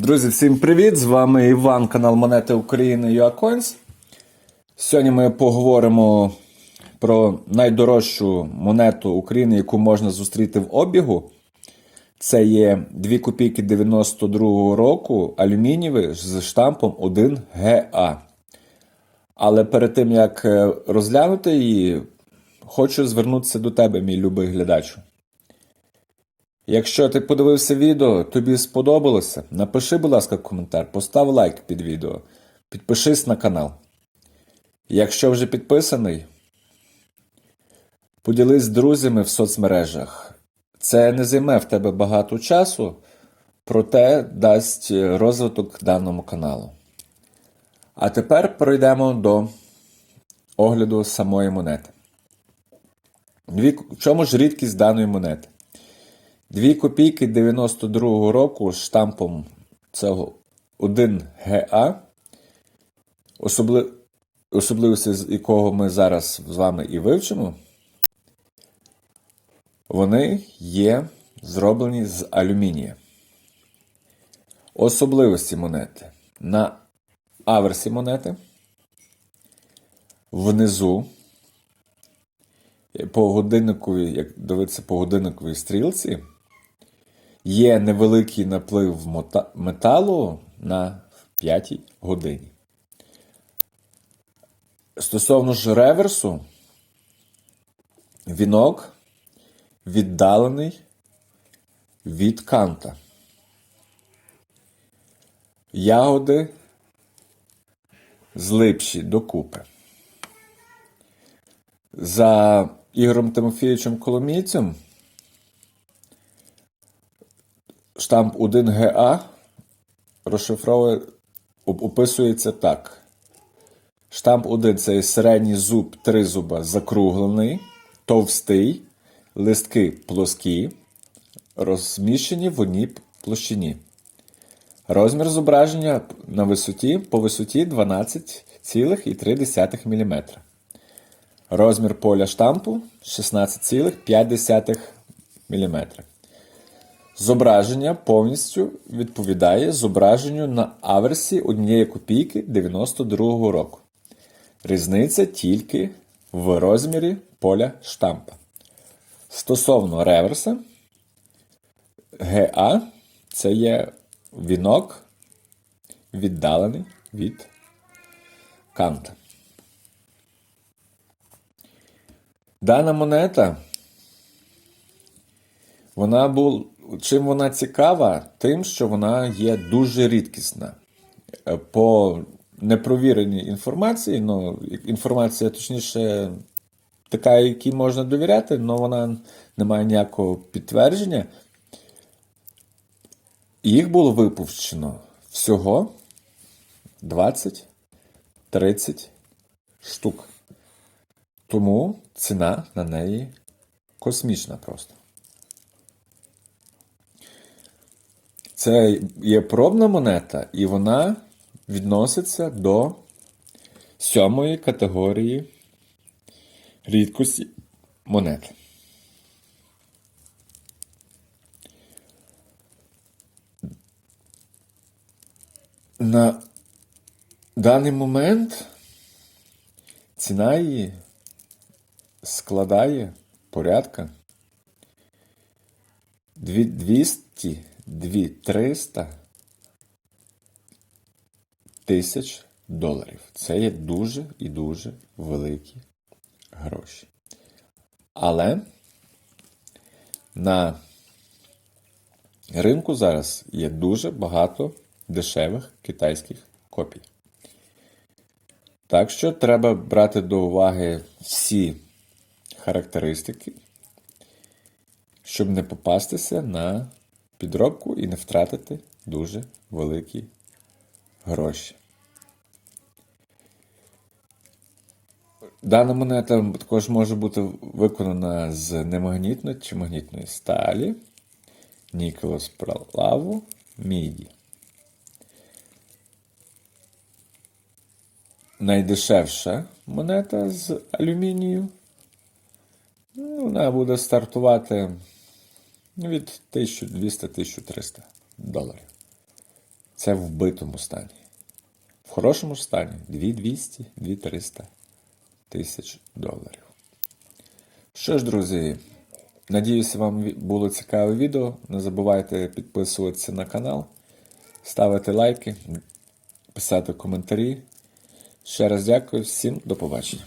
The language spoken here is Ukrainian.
Друзі, всім привіт! З вами Іван, канал Монети України UACoins. Сьогодні ми поговоримо про найдорожчу монету України, яку можна зустріти в обігу. Це є 2 копійки 92-го року алюмінієві з штампом 1ГА. Але перед тим як е, розглянути її, хочу звернутися до тебе, мій любий глядач. Якщо ти подивився відео, тобі сподобалося, напиши, будь ласка, коментар, постав лайк під відео, підпишись на канал. Якщо вже підписаний, поділись з друзями в соцмережах. Це не займе в тебе багато часу, проте дасть розвиток даному каналу. А тепер перейдемо до огляду самої монети. В чому ж рідкість даної монети? 2 копійки 92-го року з штампом цього 1ГА, особли... особливості з якого ми зараз з вами і вивчимо, вони є зроблені з алюмінія. Особливості монети. На аверсі монети внизу по годинниковій, як дивитися по годинниковій стрілці, є невеликий наплив металу на 5 годині. Стосовно ж реверсу, вінок віддалений від канта. Ягоди злипші докупи. За Ігорем Тимофійовичем Коломійцем штамп 1ГА розшифровує, описується так. Штамп 1 це середній зуб тризуба закруглений, товстий, листки плоскі, розміщені в одній площині. Розмір зображення на висоті по висоті 12,3 мм. Розмір поля штампу 16,5 мм. Зображення повністю відповідає зображенню на аверсі однієї копійки 92-го року. Різниця тільки в розмірі поля штампа. Стосовно реверса, ГА це є вінок віддалений від канта. Дана монета, вона була, чим вона цікава? Тим, що вона є дуже рідкісна. Е, По непровіреній інформації, ну, інформація, точніше, така, якій можна довіряти, але вона не має ніякого підтвердження. Їх було випущено всього 20-30 штук. Тому ціна на неї космічна просто. Це є пробна монета, і вона відноситься до сьомої категорії рідкості монет. На даний момент ціна її складає порядка 200 2300 тисяч доларів. Це є дуже і дуже великі гроші. Але на ринку зараз є дуже багато дешевих китайських копій. Так що треба брати до уваги всі характеристики, щоб не попастися на підробку і не втратити дуже великі гроші. Дана монета також може бути виконана з немагнітної чи магнітної сталі, нікелу сплаву, міді. Найдешевша монета з алюмінію. Ну, Вона буде стартувати від 1200-1300 доларів. Це в вбитому стані. В хорошому стані 2200, 2300 тисяч доларів. Що ж, друзі, надіюся, вам було цікаве відео. Не забувайте підписуватися на канал, ставити лайки, писати коментарі. Ще раз дякую всім, до побачення.